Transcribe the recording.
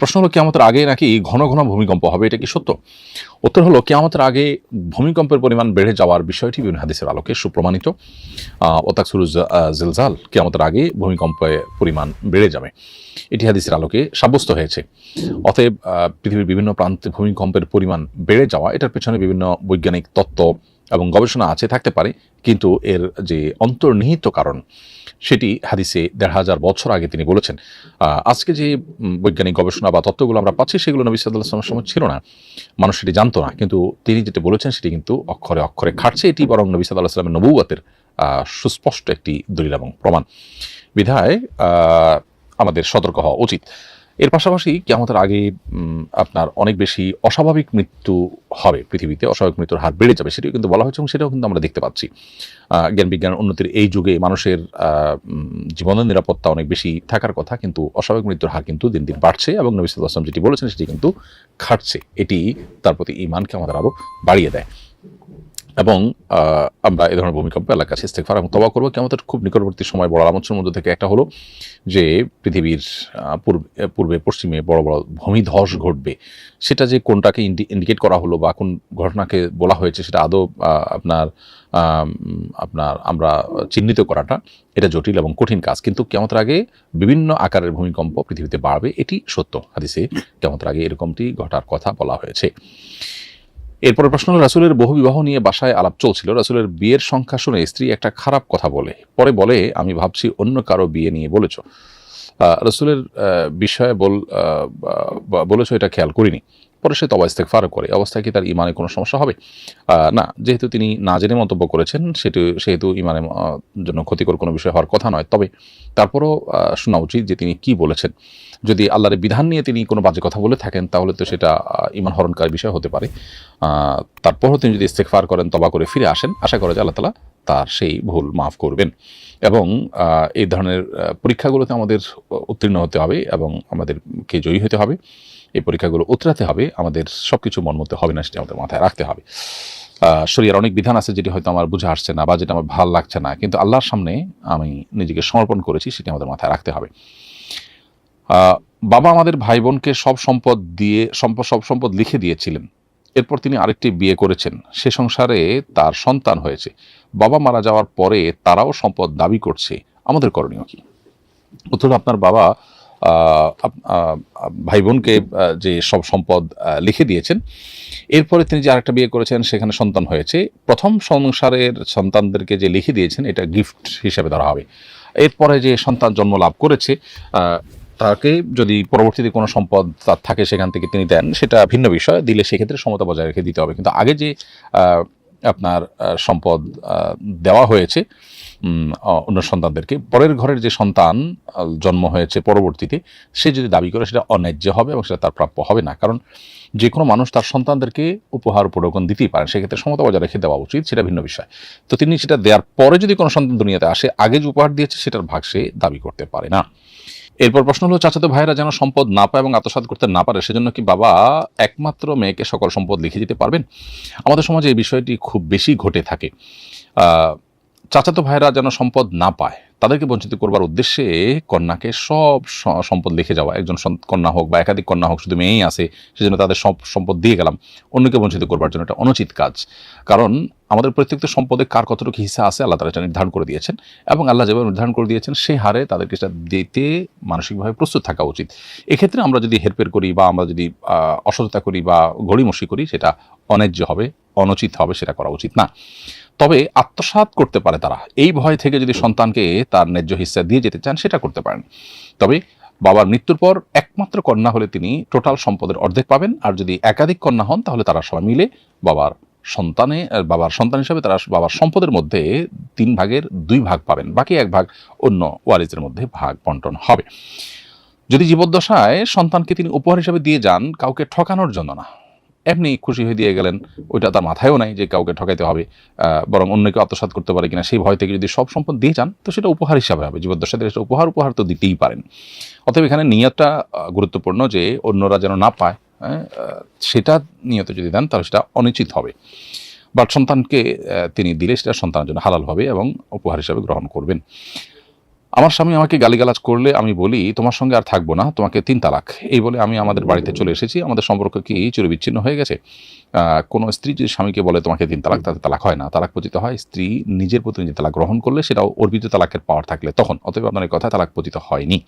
প্রশ্ন হলো, কেয়ামতের আগে নাকি ঘন ঘন ভূমিকম্প হবে? এটা কি সত্য? উত্তর হলো, কেয়ামতের আগে ভূমিকম্পের পরিমাণ বেড়ে যাওয়ার বিষয়টি বিভিন্ন হাদিসের আলোকে সুপ্রমাণিত। ওতাকসুরুজ জিলজাল, কেয়ামতের আগে ভূমিকম্পের পরিমাণ বেড়ে যাবে। এটি হাদিসের আলোকে সাব্যস্ত হয়েছে। অতএব পৃথিবীর বিভিন্ন প্রান্তে ভূমিকম্পের পরিমাণ বেড়ে যাওয়া, এটার পেছনে বিভিন্ন বৈজ্ঞানিক তত্ত্ব এবং গবেষণা আছে থাকতে পারে কিন্তু এর যে অন্তর্নিহিত কারণ সেটি হাদিসে দেড় হাজার বছর আগে তিনি বলেছেন। আজকে যে বৈজ্ঞানিক গবেষণা বা তত্ত্বগুলো আমরা পাচ্ছি সেগুলো নবী সাল্লাহ আসলামের সময় ছিল না। মানুষ সেটি জানতো না কিন্তু তিনি যেটি বলেছেন সেটি কিন্তু অক্ষরে অক্ষরে খাটছে। এটি বরং নবী সাল্লাহ আসলামের নবুয়াতের আহ, সুস্পষ্ট একটি দলিল এবং প্রমাণ। বিধায় আমাদের সতর্ক হওয়া উচিত। এর পাশাপাশি কেমতের আগে আপনার অনেক বেশি অস্বাভাবিক মৃত্যু হবে পৃথিবীতে, অস্বাভাবিক মৃত্যুর হার বেড়ে যাবে, সেটিও কিন্তু বলা হয়েছে এবং সেটাও কিন্তু আমরা দেখতে পাচ্ছি। জ্ঞান বিজ্ঞান উন্নতির এই যুগে মানুষের জীবনের নিরাপত্তা অনেক বেশি থাকার কথা, কিন্তু অস্বাভাবিক মৃত্যুর হার কিন্তু দিন দিন বাড়ছে এবং নবী সাল্লাহ আসলাম যেটি বলেছেন সেটি কিন্তু খাটছে। এটি তার প্রতি ইমানকে আমাদের আরও বাড়িয়ে দেয়। এবং আমরা এ ধরনের ভূমিকম্প এলাকার কাছে ইস্তেকফার এবং তবা করব। কেমন খুব নিকটবর্তী সময় বড় আলামতের মধ্যে থেকে একটা হলো যে, পৃথিবীর পূর্বে পূর্বে, পশ্চিমে বড় বড় ভূমিধস ঘটবে। সেটা যে কোনটাকে ইন্ডিকেট করা হলো বা কোন ঘটনাকে বলা হয়েছে সেটা আদৌ আপনার আপনার, আমরা চিহ্নিত করাটা এটা জটিল এবং কঠিন কাজ। কিন্তু কেমতের আগে বিভিন্ন আকারের ভূমিকম্প পৃথিবীতে বাড়বে, এটি সত্য। হাদিসে কেমতের আগে এরকমটি ঘটার কথা বলা হয়েছে। এরপরে প্রশ্ন হল, রাসুলের বহু বিবাহ নিয়ে বাসায় আলাপ চলছিল। রাসুলের বিয়ের সংখ্যা শুনে স্ত্রী একটা খারাপ কথা বলে। পরে বলে, আমি ভাবছি অন্য কারও বিয়ে নিয়ে বলেছ। রাসূলের বিষয়ে বল বলেছ এটা খেয়াল করিনি। পরে সে তবা ইস্তেকফার করে। অবস্থায় কি তার ইমানে কোনো সমস্যা হবে? না, যেহেতু তিনি না জেনে মন্তব্য করেছেন, সেটি, সেহেতু ইমানের জন্য ক্ষতিকর কোনো বিষয় হওয়ার কথা নয়। তবে তারপরও শোনা উচিত যে তিনি কি বলেছেন। যদি আল্লাহর বিধান নিয়ে তিনি কোনো বাজে কথা বলে থাকেন, তাহলে তো সেটা ইমান হরণকারী বিষয় হতে পারে। তারপরও তিনি যদি ইস্তেকফার করেন, তবা করে ফিরে আসেন, আশা করা যায় আল্লাহ তালা তার সেই ভুল মাফ করবেন। এবং এই ধরনের পরীক্ষাগুলোতে আমাদের উত্তীর্ণ হতে হবে এবং আমাদেরকে জয়ী হতে হবে। এই পরীক্ষাগুলো উতরাতে হবে, আমাদের সব কিছু মন মতো হবে না, সেটা আমাদের মাথায় রাখতে হবে। শরীরের অনেক বিধান আছে যেটি হয়তো আমার বুঝে আসছে না বা যেটা আমার ভালো লাগছে না, কিন্তু আল্লাহর সামনে আমি নিজেকে সমর্পণ করেছি, সেটি আমাদের মাথায় রাখতে হবে। বাবা আমাদের ভাই বোনকে সব সম্পদ দিয়ে সম্পদ সব সম্পদ লিখে দিয়েছিলেন। এরপর তিনি আরেকটি বিয়ে করেছেন। সে সংসারে তার সন্তান হয়েছে। বাবা মারা যাওয়ার পরে তারাও সম্পদ দাবি করছে। আমাদের করণীয় কি? উত্তর আপনার বাবা ভাই বোনকে যে সব সম্পদ লিখে দিয়েছেন, এরপরে তিনি যে আরেকটা বিয়ে করেছেন, সেখানে সন্তান হয়েছে। প্রথম সংসারের সন্তানদেরকে যে লিখে দিয়েছেন, এটা গিফট হিসেবে ধরা হবে। এরপরে যে সন্তান জন্ম লাভ করেছে তাকে যদি পরবর্তীতে কোনো সম্পদ তার থাকে সেখান থেকে তিনি দেন, সেটা ভিন্ন বিষয়। দিলে সেক্ষেত্রে সমতা বজায় রেখে দিতে হবে। কিন্তু আগে যে আপনার সম্পদ দেওয়া হয়েছে অন্য সন্তানদেরকে, পরের ঘরের যে সন্তান জন্ম হয়েছে পরবর্তীতে, সে যদি দাবি করে, সেটা অন্যায্য হবে এবং সেটা তার প্রাপ্য হবে না। কারণ যে কোনো মানুষ তার সন্তানদেরকে উপহার উপঢৌকন দিতেই পারেন সেক্ষেত্রে সমতা বজায় রেখে দেওয়া উচিত, সেটা ভিন্ন বিষয়। তো তিনি সেটা দেওয়ার পরে যদি কোনো সন্তান দুনিয়াতে আসে, আগে যে উপহার দিয়েছে, সেটার ভাগ সে দাবি করতে পারে না। এরপর প্রশ্ন হলো, চাচাতো ভাইরা যেন সম্পদ না পায় এবং আত্মসাত করতে না পারে, সেজন্য কি বাবা একমাত্র মেয়েকে সকল সম্পদ লিখে দিতে পারবেন? আমাদের সমাজে এই বিষয়টি খুব বেশি ঘটে থাকে। চাচাতো ভাইরা যেন সম্পদ না পায় তাদেরকে বঞ্চিত করবার উদ্দেশ্যে কন্যাকে সব সম্পদ লিখে যাওয়া, একজন কন্যা হোক বা একাধিক কন্যা হোক, শুধু মেয়েই আছে, সেজন্য তাদের সব সম্পদ দিয়ে গেলাম, অন্যকে বঞ্চিত করবার জন্য এটা অনুচিত কাজ। কারণ আমাদের প্রত্যেকটা সম্পদে কার কতটুকু হিসা আছে, আল্লাহ তারা এটা নির্ধারণ করে দিয়েছেন এবং আল্লাহ যেভাবে নির্ধারণ করে দিয়েছেন সেই হারে তাদেরকে সেটা দিতে মানসিকভাবে প্রস্তুত থাকা উচিত। এক্ষেত্রে আমরা যদি হেরফের করি বা আমরা যদি অসততা করি বা গড়িমসি করি, সেটা অন্যায্য হবে। অনুচিত হবে, সেটা করা উচিত না। তবে আত্মসাৎ করতে পারে তারা। এই ভয় থেকে যদি সন্তানকে তার ন্যায্য হিস্সা দিয়ে যেতে চান, সেটা করতে পারেন। তবে বাবার মৃত্যুর পর একমাত্র কন্যা হলে তিনি টোটাল সম্পদের অর্ধেক পাবেন। আর যদি একাধিক কন্যা হন, তাহলে তারা সবাই মিলে বাবার সন্তানে বাবার সন্তান হিসাবে তারা বাবার সম্পদের মধ্যে তিন ভাগের দুই ভাগ পাবেন। বাকি এক ভাগ অন্য ওয়ারিসের মধ্যে ভাগ বন্টন হবে। যদি জীবদ্দশায় সন্তানকে তিনি উপহার হিসাবে দিয়ে যান, কাউকে ঠকানোর জন্য না। এমনি খুশি হয়ে দিয়ে গেলেন ওইটা তার মাথায়ও নাই যে কাউকে ঠকাইতে হবে বরং অন্যকে আত্মসাৎ করতে পারে কিনা সেই ভয় থেকে যদি সব সম্পদ দিয়ে যান তো সেটা উপহার হিসাবে হবে। জীবদ্দশাতে সেটা উপহার উপহার তো দিতেই পারেন। অতএব এখানে নিয়তটা গুরুত্বপূর্ণ যে অন্যরা যেন না পায় হ্যাঁ, সেটা নিয়ত যদি দেন তাহলে সেটা অনুচিত হবে। বাট সন্তানকে তিনি দিলে সেটা সন্তানের জন্য হালাল হবে এবং উপহার হিসাবে গ্রহণ করবেন। আমার স্বামী আমাকে গালিগালাজ করলে আমি বলি, তোমার সঙ্গে আর থাকব না, তোমাকে তিন তালাক। এই বলে আমি আমাদের বাড়িতে চলে এসেছি। আমাদের সম্পর্ক কি চিরবিচ্ছিন্ন হয়ে গেছে? কোনো স্ত্রী যদি স্বামীকে বলে তোমাকে তিন তালাক, তাতে তালাক হয় না। তালাক পতিত হয় স্ত্রী নিজের প্রতি নিজে তালাক গ্রহণ করলে, সেটাও অর্পিত তালাকের পাওয়ার থাকলে তখন। অতএব আপনার কথা তালাক পতিত হয়নি।